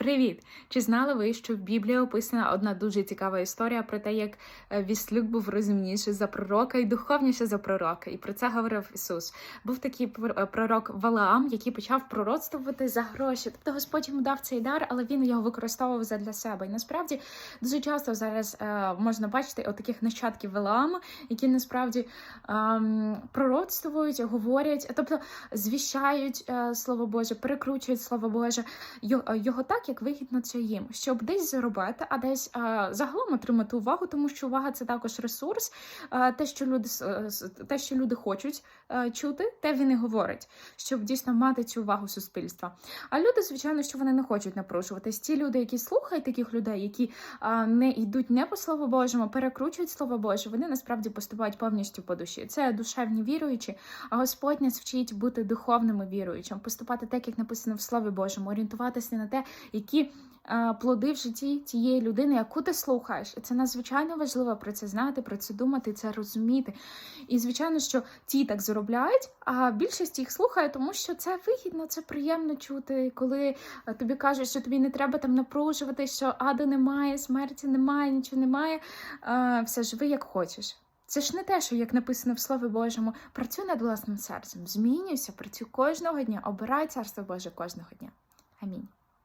Привіт! Чи знали ви, що в Біблії описана одна дуже цікава історія про те, як е, Віслюк був розумніший за пророка і духовніший за пророка? І про це говорив Ісус. Був такий е, пророк Валаам, який почав пророцтвувати за гроші. Тобто Господь йому дав цей дар, але він його використовував задля себе. І насправді дуже часто зараз е, можна бачити отаких нащадків Валаама, які насправді ем, пророцтвують, говорять, тобто звіщають е, слово Боже, перекручують слово Боже його, його так, як вигідно це їм, щоб десь заробити, а десь е, загалом отримати увагу, тому що увага це також ресурс. Е, те, що люди е, те, що люди хочуть е, чути, те він і говорить, щоб дійсно мати цю увагу суспільства. А люди, звичайно, що вони не хочуть напружуватись. Ті люди, які слухають таких людей, які е, не йдуть не по слову Божому, перекручують слово Боже, вони насправді поступають повністю по душі. Це душевні віруючі, а Господь нас вчить бути духовними віруючим, поступати так, як написано в Слові Божому, орієнтуватися на те, які е, плоди в житті тієї людини, яку ти слухаєш. І це надзвичайно важливо про це знати, про це думати, це розуміти. І звичайно, що ті так заробляють, а більшість їх слухає, тому що це вигідно, це приємно чути, коли е, тобі кажуть, що тобі не треба там напружувати, що аду немає, смерті немає, нічого немає. е, Все живи як хочеш. Це ж не те, що як написано в Слові Божому, працюй над власним серцем, змінюйся, працюй кожного дня, обирай царство Боже кожного дня. Амінь.